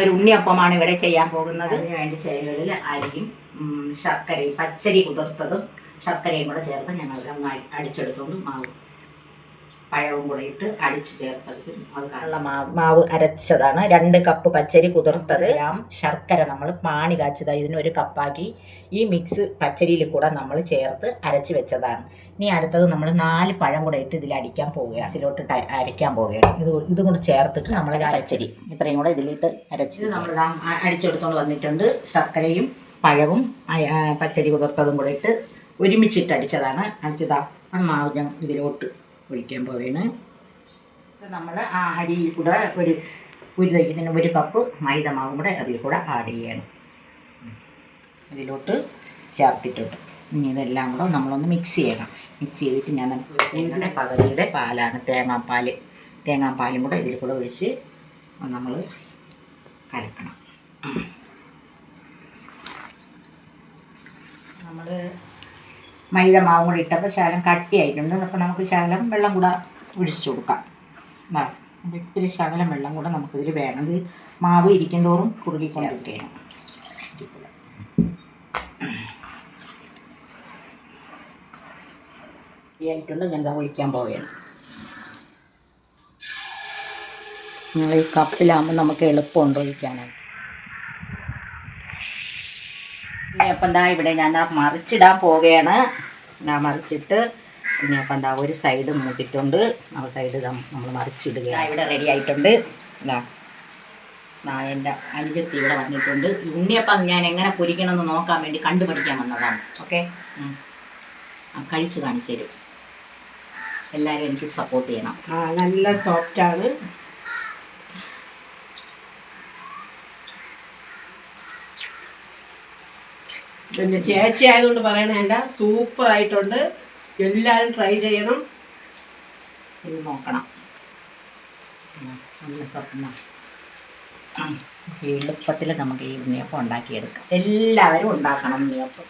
ഒരു ഉണ്ണിയപ്പമാണ് ഇവിടെ ചെയ്യാൻ പോകുന്നത്. അതിന് വേണ്ടി ചേരുവകളിൽ അരിയും ശർക്കരയും പച്ചരി കുതിർത്തതും ശർക്കരയും കൂടെ ചേർത്ത് ഞങ്ങൾ അടിച്ചെടുത്തുകൊണ്ട് മാവ്. പഴവും കൂടെ ഇട്ട് അടിച്ച് ചേർത്തെടുക്കും അത് ഉള്ള മാവ് മാവ് അരച്ചതാണ്. രണ്ട് കപ്പ് പച്ചരി കുതിർത്തത്. ഗ്രാം ശർക്കര നമ്മൾ പാണി കാച്ചത് ഇതിനൊരു കപ്പാക്കി. ഈ മിക്സ് പച്ചരിയിൽ കൂടെ നമ്മൾ ചേർത്ത് അരച്ച് വെച്ചതാണ്. ഇനി അടുത്തത് നമ്മൾ നാല് പഴം കൂടെ ഇട്ട് ഇതിൽ അടിക്കാൻ പോവുകയാണ്. ഇതിലോട്ട് അരയ്ക്കാൻ പോവുകയാണ്. ഇത് ഇതും കൂടെ ചേർത്തിട്ട് നമ്മൾ അരച്ചരി. ഇത്രയും കൂടെ ഇതിലിട്ട് അരച്ച് നമ്മൾ അടിച്ചെടുത്തോണ്ട് വന്നിട്ടുണ്ട്. ശർക്കരയും പഴവും പച്ചരി കുതിർത്തതും കൂടെ ഇട്ട് ഒരുമിച്ചിട്ട് അടിച്ചതാണ്. അടിച്ചതാ മാവ് ഞാൻ ഇതിലോട്ട് ഒഴിക്കാൻ പോവുകയാണ് നമ്മൾ ആ അരിയിൽ കൂടെ ഒരു ഒരു ഇതിന് ഒരു കപ്പ് മൈദ മാവും കൂടെ അതിൽ കൂടെ ആഡ് ചെയ്യണം. ഇതിലോട്ട് ചേർത്തിട്ടുണ്ട്. ഇനി ഇതെല്ലാം കൂടെ നമ്മളൊന്ന് മിക്സ് ചെയ്യണം. മിക്സ് ചെയ്തിട്ട് ഞാൻ നമുക്ക് പകുതിയുടെ പാലാണ് തേങ്ങാപ്പാൽ. തേങ്ങാപ്പാലും കൂടെ ഇതിൽ കൂടെ ഒഴിച്ച് നമ്മൾ കലക്കണം. നമ്മൾ മൈദ മാവും കൂടി ഇട്ടപ്പോൾ ശകലം കട്ടിയായിട്ടുണ്ട്. അപ്പോൾ നമുക്ക് ശകലം വെള്ളം കൂടെ ഒഴിച്ചു കൊടുക്കാം. അപ്പോൾ ഇത്തിരി ശകലം വെള്ളം കൂടെ നമുക്കിതിൽ വേണം. ഇത് മാവ് ഇരിക്കുന്തോറും കുറുകിക്കൊണ്ടിരിക്കണം ആയിട്ടുണ്ട്. ഞാൻ എന്താ ഒഴിക്കാൻ പോവുകയാണ്. നിങ്ങൾ ഈ കപ്പിലാകുമ്പോൾ നമുക്ക് എളുപ്പമുണ്ട് ഒഴിക്കാനായിട്ട്. അപ്പം എന്താ ഇവിടെ ഞാൻ മറിച്ചിടാൻ പോവുകയാണ്. ഞാൻ മറിച്ചിട്ട് ഇനി അപ്പം എന്താ ഒരു സൈഡ് മൂത്തിട്ടുണ്ട് ആ സൈഡ് നമ്മൾ മറിച്ചിടുക ഇവിടെ റെഡി ആയിട്ടുണ്ട്. ഇതാ എന്റെ അനുജത്തി ഇവിടെ വന്നിട്ടുണ്ട്. ഉണ്ണിയപ്പം ഞാൻ എങ്ങനെ പൊരിക്കണമെന്ന് നോക്കാൻ വേണ്ടി കണ്ടുപഠിക്കാൻ വന്നതാണ്. ഓക്കെ? കഴിച്ചു കാണിച്ചു തരും. എല്ലാവരും എനിക്ക് സപ്പോർട്ട് ചെയ്യണം. ആ നല്ല സോഫ്റ്റാണ് പിന്നെ ചേച്ചി ആയതുകൊണ്ട് പറയണേണ്ട സൂപ്പർ ആയിട്ടുണ്ട്. എല്ലാവരും ട്രൈ ചെയ്യണം. ഇത് നോക്കണം. എളുപ്പത്തിൽ നമുക്ക് ഈ ഉണ്ണിയപ്പം ഉണ്ടാക്കിയെടുക്കാം. എല്ലാവരും ഉണ്ടാക്കണം ഉണ്ണിയപ്പം.